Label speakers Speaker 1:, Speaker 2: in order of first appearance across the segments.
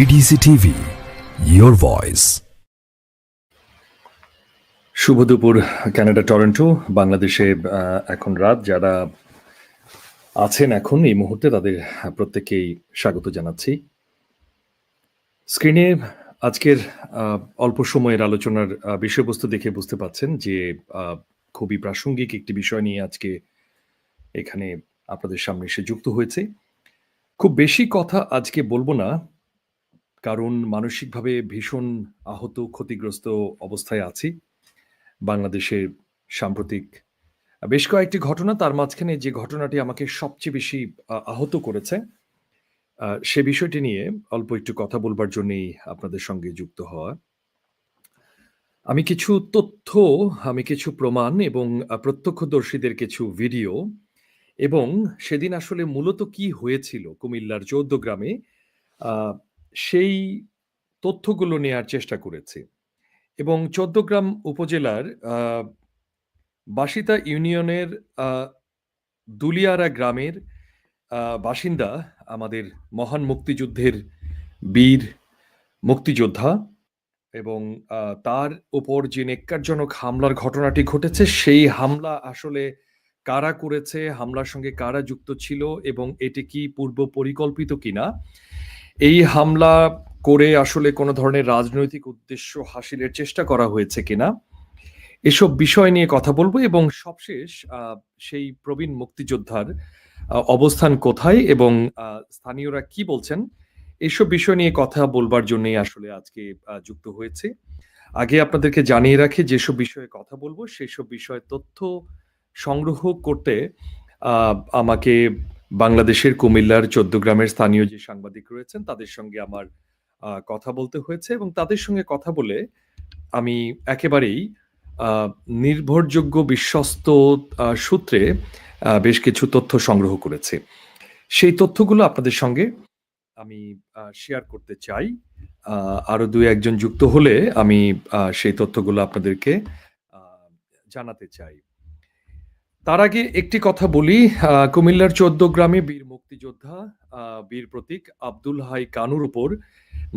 Speaker 1: BDC TV your voice
Speaker 2: শুভ দুপুর Canada Toronto বাংলাদেশে এখন রাত। যারা আছেন এখন এই মুহূর্তে, তাদের প্রত্যেককেই স্বাগত জানাচ্ছি। স্ক্রিনে আজকের অল্প সময়ের আলোচনার বিষয়বস্তু দেখে বুঝতে পাচ্ছেন যে খুবই প্রাসঙ্গিক একটি বিষয় নিয়ে আজকে এখানে আপনাদের সামনে এসে যুক্ত হয়েছে। খুব বেশি কথা আজকে বলব না কারণ মানসিকভাবে ভীষণ আহত, ক্ষতিগ্রস্ত অবস্থায় আছি। বাংলাদেশের সাম্প্রতিক বেশ কয়েকটি ঘটনা, তার মাঝখানে যে ঘটনাটি আমাকে সবচেয়ে বেশি আহত করেছে সে বিষয়টি নিয়ে অল্প একটু কথা বলবার জন্যই আপনাদের সঙ্গে যুক্ত হওয়া। আমি কিছু তথ্য, আমি কিছু প্রমাণ এবং প্রত্যক্ষদর্শীদের কিছু ভিডিও এবং সেদিন আসলে মূলত কি হয়েছিল কুমিল্লার চৌদ্দ গ্রামে সেই তথ্যগুলো নেয়ার চেষ্টা করেছি। এবং চৌদ্দগ্রাম উপজেলার বাসিতা ইউনিয়নের দুলিয়ারা গ্রামের বাসিন্দা আমাদের মহান মুক্তিযুদ্ধের বীর মুক্তিযোদ্ধা এবং তার উপর যে নেক্কারজনক হামলার ঘটনাটি ঘটেছে, সেই হামলা আসলে কারা করেছে, হামলার সঙ্গে কারা যুক্ত ছিল এবং এটি কি পূর্ব পরিকল্পিত কিনা এই হামলা করে আসলে কোনো ধরনের রাজনৈতিক উদ্দেশ্য হাসিলের চেষ্টা করা হয়েছে কিনা? এসব বিষয় নিয়ে কথা বলব এবং সবশেষ সেই প্রবীণ মুক্তিযোদ্ধার অবস্থান কোথায় এবং স্থানীয়রা কি বলছেন? এসব বিষয় নিয়ে কথা বলবার জন্যই আসলে আজকে যুক্ত হয়েছে। আগে আপনাদেরকে জানিয়ে রাখি, যেসব বিষয়ে কথা বলব, সেসব বিষয়ে তথ্য সংগ্রহ করতে আমাকে বাংলাদেশের কুমিল্লার চোদ্দ গ্রামের স্থানীয় যে সাংবাদিক রয়েছেন তাদের সঙ্গে আমার কথা বলতে হয়েছে এবং তাদের সঙ্গে কথা বলে আমি একেবারেই নির্ভরযোগ্য বিশ্বস্ত সূত্রে বেশ কিছু তথ্য সংগ্রহ করেছে। সেই তথ্যগুলো আপনাদের সঙ্গে আমি শেয়ার করতে চাই। আহ, আরও দুই একজন যুক্ত হলে আমি সেই তথ্যগুলো আপনাদেরকে জানাতে চাই। তার আগে একটি কথা বলি কুমিল্লার চোদ্দ গ্রামে বীর মুক্তিযোদ্ধা বীর প্রতীক আব্দুল হাই কানুর উপর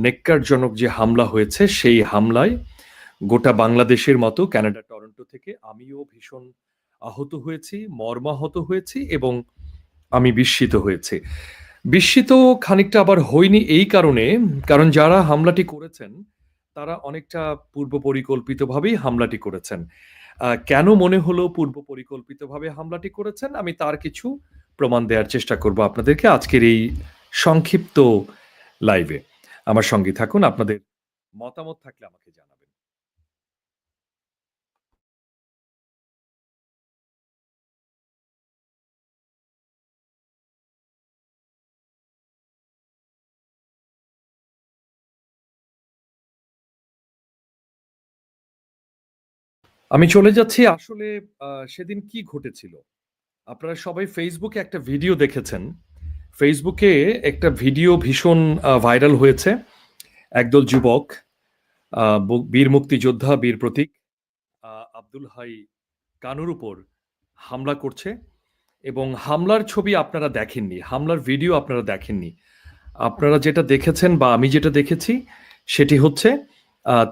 Speaker 2: নেককারজনক যে হামলা হয়েছে, সেই হামলায় গোটা বাংলাদেশের মতো কানাডা টরন্টো থেকে আমিও ভীষণ আহত হয়েছি, মর্মাহত হয়েছি এবং আমি বিস্মিত হয়েছি। বিস্মিত খানিকটা আবার হয়নি এই কারণে, কারণ যারা হামলাটি করেছেন, তারা অনেকটা পূর্ব পরিকল্পিতভাবেই হামলাটি করেছেন। কেন মনে হলো পূর্ব পরিকল্পিতভাবে হামলাটি করেছেন? আমি তার কিছু প্রমাণ দেওয়ার চেষ্টা করব আপনাদেরকে আজকের এই সংক্ষিপ্ত লাইভে আমার সঙ্গে থাকুন, আপনাদের মতামত থাকলে আমাকে জানাবেন আমি চলে যাচ্ছি আসলে সেদিন কি ঘটেছিল? আপনারা সবাই ফেসবুকে একটা ভিডিও দেখেছেন। ফেসবুকে একটা ভিডিও ভীষণ ভাইরাল হয়েছে। একদল যুবক বীর মুক্তিযোদ্ধা, বীর প্রতীক আব্দুল হাই কানুর উপর হামলা করছে এবং হামলার ছবি আপনারা দেখেননি, হামলার ভিডিও আপনারা দেখেননি। আপনারা যেটা দেখেছেন বা আমি যেটা দেখেছি, সেটি হচ্ছে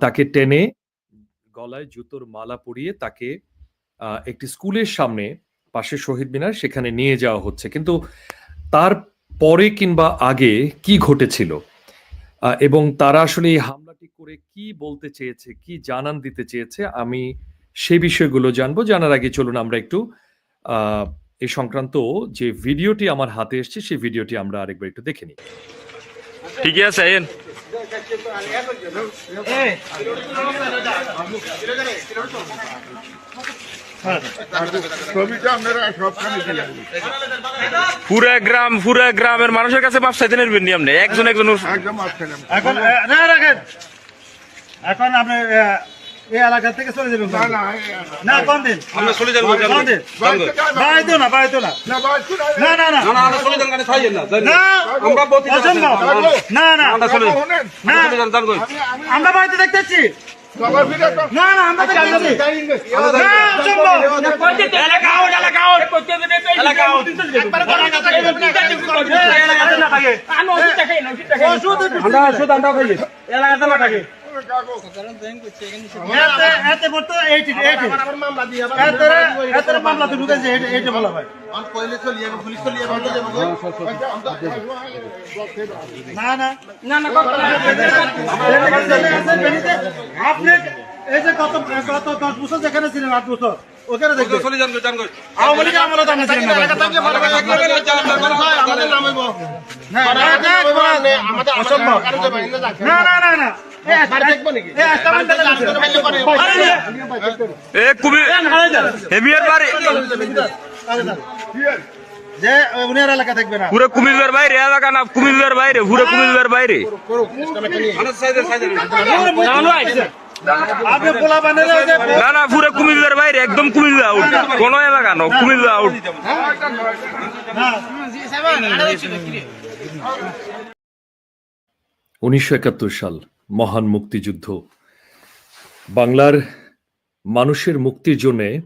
Speaker 2: তাকে টেনে গলায় জুতোর মালা পরিয়ে তাকে একটি স্কুলের সামনে পাশে শহীদ মিনার সেখানে নিয়ে যাওয়া হচ্ছে। কিন্তু তার পরে কিংবা আগে কি ঘটেছিল? এবং তারা আসলে এই হামলাটি করে কি বলতে চেয়েছে, কি জানান দিতে চেয়েছে, আমি সে বিষয়গুলো জানব। জানার আগে চলুন আমরা একটু এই সংক্রান্ত যে ভিডিওটি আমার হাতে এসেছে সেই ভিডিওটি আমরা আরেকবার একটু দেখে নিই।
Speaker 3: ঠিকই আছে পুরা গ্রাম পুরা গ্রামের মানুষের কাছে মাপ চাইতে নেবেন নি আপনি? একজন একজন
Speaker 4: এখন রাখেন। এখন আপনি এই এলাকা থেকে চলে যাবেন
Speaker 5: না না
Speaker 4: না কোন দিন
Speaker 6: আমরা চলে যাব
Speaker 4: কোন দিন
Speaker 5: বাড়িতে
Speaker 4: না। বাড়াইতো না
Speaker 5: না,
Speaker 4: না না। না
Speaker 6: না না। আমরা চলে যান গাড়ি খাইয়েন না যাই না।
Speaker 4: না
Speaker 6: আমরা প্রতিদিন
Speaker 4: অসম্ভব
Speaker 6: আসেন।
Speaker 4: না না।
Speaker 6: আমরা চলে
Speaker 4: না।
Speaker 6: চলে যান যান কই
Speaker 5: আমি আমি
Speaker 4: আমরা বাড়িতে দেখতেছি
Speaker 5: সবার ফিরে তো
Speaker 4: না না আমরা দেখতেছি না। অসম্ভব
Speaker 6: এলাকা out। এলাকাতে না থাকে।
Speaker 4: এতে এতে পড়তো এইটি এইটি এতে এতে ঢুকেছে এইটি এইটি বলা হয়। না না না না। আপনি এই যে গত গত দশ বছর যেখানে ছিলেন আট বছর ওখানে দেখবেন
Speaker 6: চলে যান যান
Speaker 4: আওয়ামী লীগের আমলে তো ছিলেন না না না না। যে উনার এলাকা দেখবে না।
Speaker 3: পুরো কুমিল্লার বাইরে এলাকা না কুমিল্লার বাইরে পুরো কুমিল্লার না না পুরো কুমিল্লার বাইরে একদম কুমিল্লা আউট। কোন এলাকা না কুমিল্লা আউট।
Speaker 2: উনিশশো একাত্তর সাল। মহান মুক্তিযুদ্ধ। বাংলার মানুষের মুক্তির জন্যে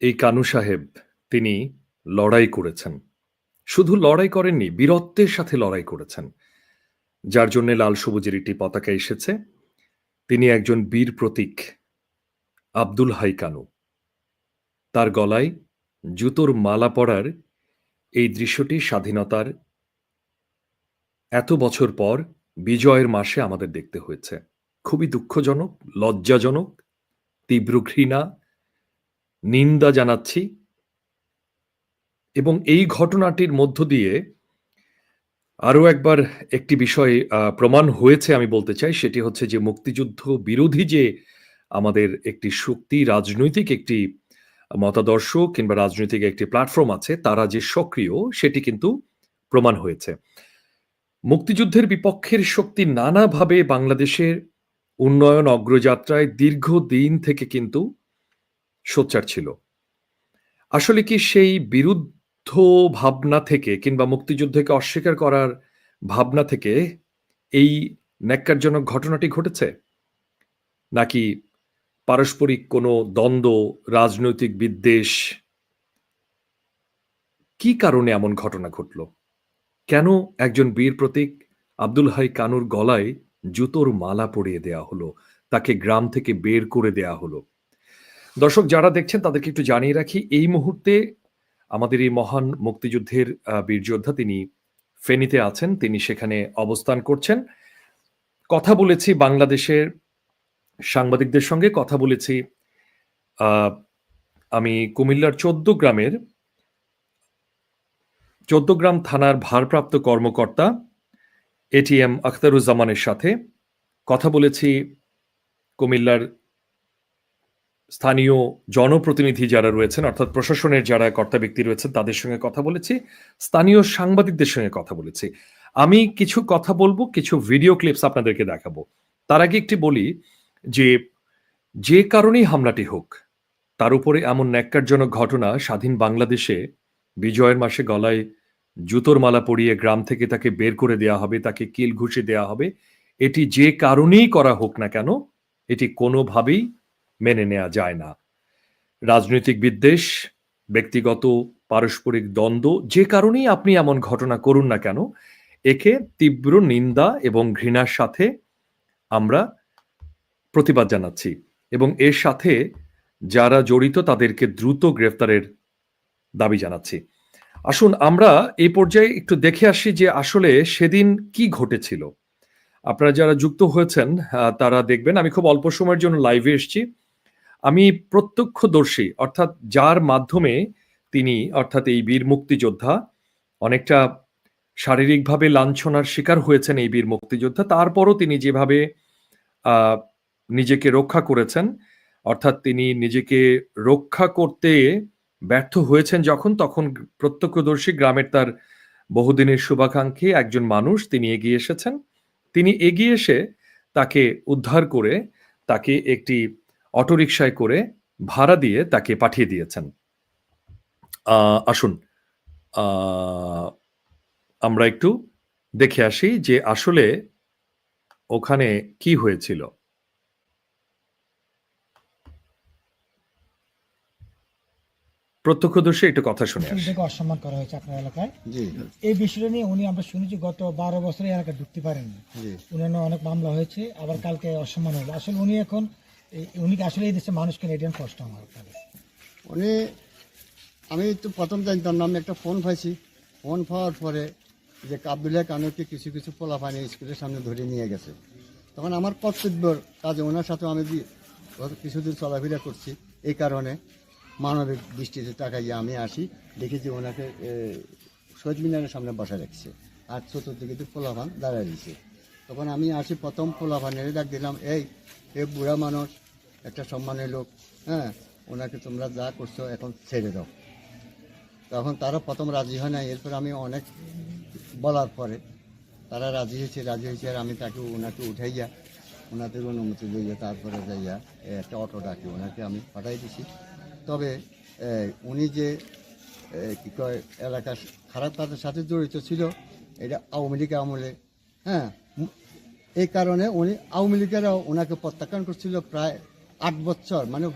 Speaker 2: এই কানু সাহেব তিনি লড়াই করেছেন। শুধু লড়াই করেননি, বীরত্বের সাথে লড়াই করেছেন। যার জন্য লাল সবুজের একটি পতাকা এসেছে। তিনি একজন বীর প্রতীক, আব্দুল হাই কানু। তার গলায় জুতোর মালা পরার এই দৃশ্যটি স্বাধীনতার এত বছর পর বিজয়ের মাসে আমাদের দেখতে হয়েছে। খুবই দুঃখজনক, লজ্জাজনক, তীব্র ঘৃণা, নিন্দা জানাচ্ছি এবং এই ঘটনাটির মধ্য দিয়ে আরও একবার একটি বিষয় প্রমাণ হয়েছে আমি বলতে চাই, সেটি হচ্ছে যে মুক্তিযুদ্ধ বিরোধী যে আমাদের একটি শক্তি, রাজনৈতিক একটি মতাদর্শ কিংবা রাজনৈতিক একটি প্ল্যাটফর্ম আছে, তারা যে সক্রিয়, সেটি কিন্তু প্রমাণ হয়েছে। মুক্তিযুদ্ধের বিপক্ষের শক্তি নানাভাবে বাংলাদেশের উন্নয়ন অগ্রযাত্রায় দীর্ঘদিন থেকে কিন্তু সোচ্চার ছিল। আসলে কি সেই বিরুদ্ধ ভাবনা থেকে কিংবা মুক্তিযুদ্ধকে অস্বীকার করার ভাবনা থেকে এই ন্যাক্কারজনক ঘটনাটি ঘটেছে? নাকি পারস্পরিক কোনো দ্বন্দ্ব, রাজনৈতিক বিদ্বেষ? কি কারণে এমন ঘটনা ঘটল? কেন একজন বীর প্রতীক আব্দুল হাই কানুর গলায় জুতোর মালা পরিয়ে দেয়া হলো তাকে গ্রাম থেকে বের করে দেয়া হলো? দর্শক যারা দেখছেন তাদেরকে একটু জানিয়ে রাখি এই মুহূর্তে আমাদের এই মহান মুক্তিযুদ্ধের আহ, বীর যোদ্ধা তিনি ফেনীতে আছেন তিনি সেখানে অবস্থান করছেন। কথা বলেছি বাংলাদেশের সাংবাদিকদের সঙ্গে কথা বলেছি আমি কুমিল্লার চোদ্দ গ্রামের চোদ্দগ্রাম থানার ভারপ্রাপ্ত কর্মকর্তা এটিএম আখতারুজ্জামানের সাথে কথা বলেছি কুমিল্লার স্থানীয় জনপ্রতিনিধি যারা রয়েছেন, অর্থাৎ প্রশাসনের যারা কর্তা ব্যক্তি রয়েছেন, তাদের সঙ্গে কথা বলেছি, স্থানীয় সাংবাদিকদের সঙ্গে কথা বলেছি। আমি কিছু কথা বলব, কিছু ভিডিও ক্লিপস আপনাদেরকে দেখাবো। তার আগে একটি বলি যে যে কারণেই হামলাটি হোক, তার উপরে এমন ন্যাক্কারজনক ঘটনা স্বাধীন বাংলাদেশে বিজয়ের মাসে গলায় জুতোর মালা পরিয়ে গ্রাম থেকে তাকে বের করে দেয়া হবে, তাকে কিল ঘুষে দেয়া হবে। এটি যে কারণেই করা হোক না কেন, এটি কোনোভাবেই মেনে নেওয়া যায় না। রাজনৈতিক বিদ্বেষ, ব্যক্তিগত, পারস্পরিক দ্বন্দ্ব, যে কারণেই আপনি এমন ঘটনা করুন না কেন, একে তীব্র নিন্দা এবং ঘৃণার সাথে আমরা প্রতিবাদ জানাচ্ছি এবং এর সাথে যারা জড়িত তাদেরকে দ্রুত গ্রেফতারের দাবি জানাচ্ছি। আসুন আমরা এই পর্যায়ে একটু দেখে আসি যে আসলে সেদিন কি ঘটেছিল। আপনারা যারা যুক্ত হয়েছেন তারা দেখবেন, আমি খুব অল্প সময়ের জন্য লাইভে এসেছি। আমি প্রত্যক্ষদর্শী, অর্থাৎ যার মাধ্যমে তিনি, অর্থাৎ এই বীর মুক্তিযোদ্ধা, অনেকটা শারীরিকভাবে লাঞ্ছনার শিকার হয়েছেন এই বীর মুক্তিযোদ্ধা। তারপরও তিনি যেভাবে নিজেকে রক্ষা করেছেন, অর্থাৎ তিনি নিজেকে রক্ষা করতে ব্যর্থ হয়েছেন যখন, তখন প্রত্যক্ষদর্শী গ্রামের তার বহুদিনের শুভাকাঙ্ক্ষী একজন মানুষ, তিনি এগিয়ে এসেছেন। তিনি এগিয়ে এসে তাকে উদ্ধার করে, তাকে একটি অটোরিকশায় করে ভাড়া দিয়ে তাকে পাঠিয়ে দিয়েছেন। আসুন। আমরা একটু দেখে আসি যে আসলে ওখানে কি হয়েছিল। প্রত্যক্ষদর্শী একটু কথা শুনে
Speaker 7: থেকে অসম্মান করা হয়েছে আপনার এলাকায়।
Speaker 8: জি।
Speaker 7: এই বিষয়টা নিয়ে উনি আমরা শুনেছি গত বারো বছরে এই এলাকায় ঢুকতে পারেননি।
Speaker 8: জি।
Speaker 7: উনার অনেক মামলা হয়েছে আবার কালকে অসম্মান হলো। আসলে উনি এখন এই- উনি আসলে এই দেশের মানুষকে নিয়ে এটা কষ্ট আমার
Speaker 8: উনি আমি তো প্রথম জানতাম না আমি একটা ফোন পাইছি। ফোন পাওয়ার পরে যে আবদুল্লাহ কানুকে কিছু কিছু পোলাপানি স্কুলের সামনে ধরে নিয়ে গেছে। তখন আমার কর্তব্যর কাজে ওনার সাথে আমি কিছুদিন চলাফেরা করছি এই কারণে। মানবিক দৃষ্টিতে তাকাইয়া আমি আসি দেখি যে ওনাকে শহীদ মিনারের সামনে বসা রাখছে। আর চতুর্দিকে তো পোলাপান দাঁড়ায় দিয়েছে তখন আমি আসি, প্রথম পোলাপানের ডাক দিলাম, এই, এ বুড়া মানুষ, একটা সম্মানের লোক হ্যাঁ ওনাকে তোমরা যা করছ এখন ছেড়ে দাও। তখন তারা প্রথম রাজি হয় না এরপর আমি অনেক বলার পরে তারা রাজি হয়েছে রাজি হয়েছে, আর আমি তাকে, ওনাকে উঠাইয়া ওনাদের অনুমতি দিয়ে তারপরে যাইয়া একটা অটো ডাকি, ওনাকে আমি পাঠাই দিছি। তবে উনি যে কী কয়, এলাকার খারাপ কাজের সাথে জড়িত ছিল, এটা আওয়ামী লীগ আমলে হ্যাঁ এই কারণে উনি আওয়ামী লীগেরাও ওনাকে প্রত্যাখ্যান করছিল প্রায় আট বছর মানে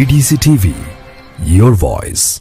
Speaker 1: BDC TV, your voice.